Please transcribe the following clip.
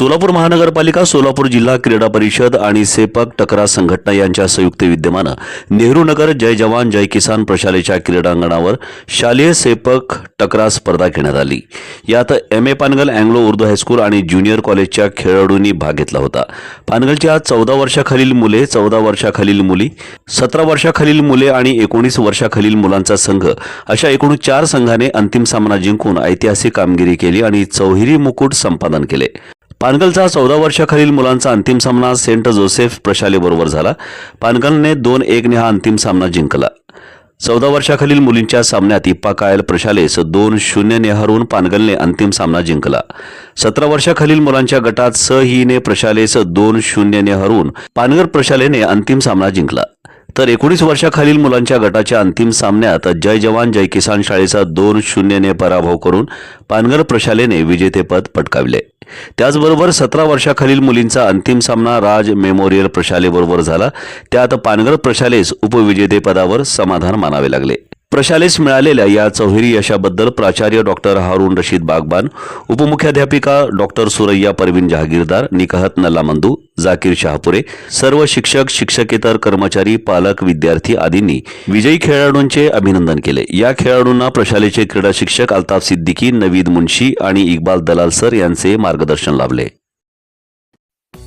सोलापूर महानगरपालिका सोलापूर जिल्हा क्रीडा परिषद आणि सेपक टकरा संघटना यांच्या संयुक्त विद्यमानं नेहरू नगर जय जवान जय किसान प्रशालेच्या क्रीडांगणावर शालेय सेपक टकरा स्पर्धा घेण्यात आली. यात M A Pangal Anglo Urdu high school आणि ज्युनियर कॉलेजच्या खेळाडूंनी भाग घेतला होता. पानगलच्या चौदा वर्षाखालील मुले चौदा वर्षाखालील मुली सतरा वर्षाखालील मुले आणि एकोणीस वर्षाखालील मुलांचा संघ अशा एकूण चार संघाने अंतिम सामना जिंकून ऐतिहासिक कामगिरी केली आणि चौहिरी मुकुट संपादन केले. पानगलचा चौदा वर्षाखालील मुलांचा अंतिम सामना सेंट जोसेफ प्रशालेबरोबर झाला. पानगलने दोन एकने हा अंतिम सामना जिंकला. चौदा वर्षाखालील मुलींच्या सामन्यात इप्पा कायल प्रशालेस दोन शून्यने हरवून पानगलने अंतिम सामना जिंकला. सतरा वर्षाखालील मुलांच्या गटात स हिने प्रशालेस दोन शून्यने हरवून पानगल प्रशालेने अंतिम सामना जिंकला. तर एकोणीस वर्षाखालील मुलांच्या गटाच्या अंतिम सामन्यात जय जवान जय किसान शाळेचा दोन शून्यने पराभव करून पानगर प्रशालेने विजेतेपद पटकाविले. त्याचबरोबर सतरा वर्षाखालील मुलींचा अंतिम सामना राज मेमोरियल प्रशालेबरोबर झाला. त्यात पानगर प्रशालेस उपविजेतेपदावर समाधान मानावे लागले. प्रशालेस मिळालेल्या या चौहेरी यशाबद्दल प्राचार्य डॉक्टर हारून रशीद बागबान उपमुख्याध्यापिका डॉक्टर सुरैया परवीन जहागीरदार निकहत नल्लामंदू जाकीर शहापुरे सर्व शिक्षक शिक्षकेतर कर्मचारी पालक विद्यार्थी आदींनी विजयी खेळाडूंचे अभिनंदन केले. या खेळाडूंना प्रशालेचे क्रीडा शिक्षक अल्ताफ सिद्दीकी नवीद मुन्शी आणि इक्बाल दलाल सर यांचे मार्गदर्शन लाभले.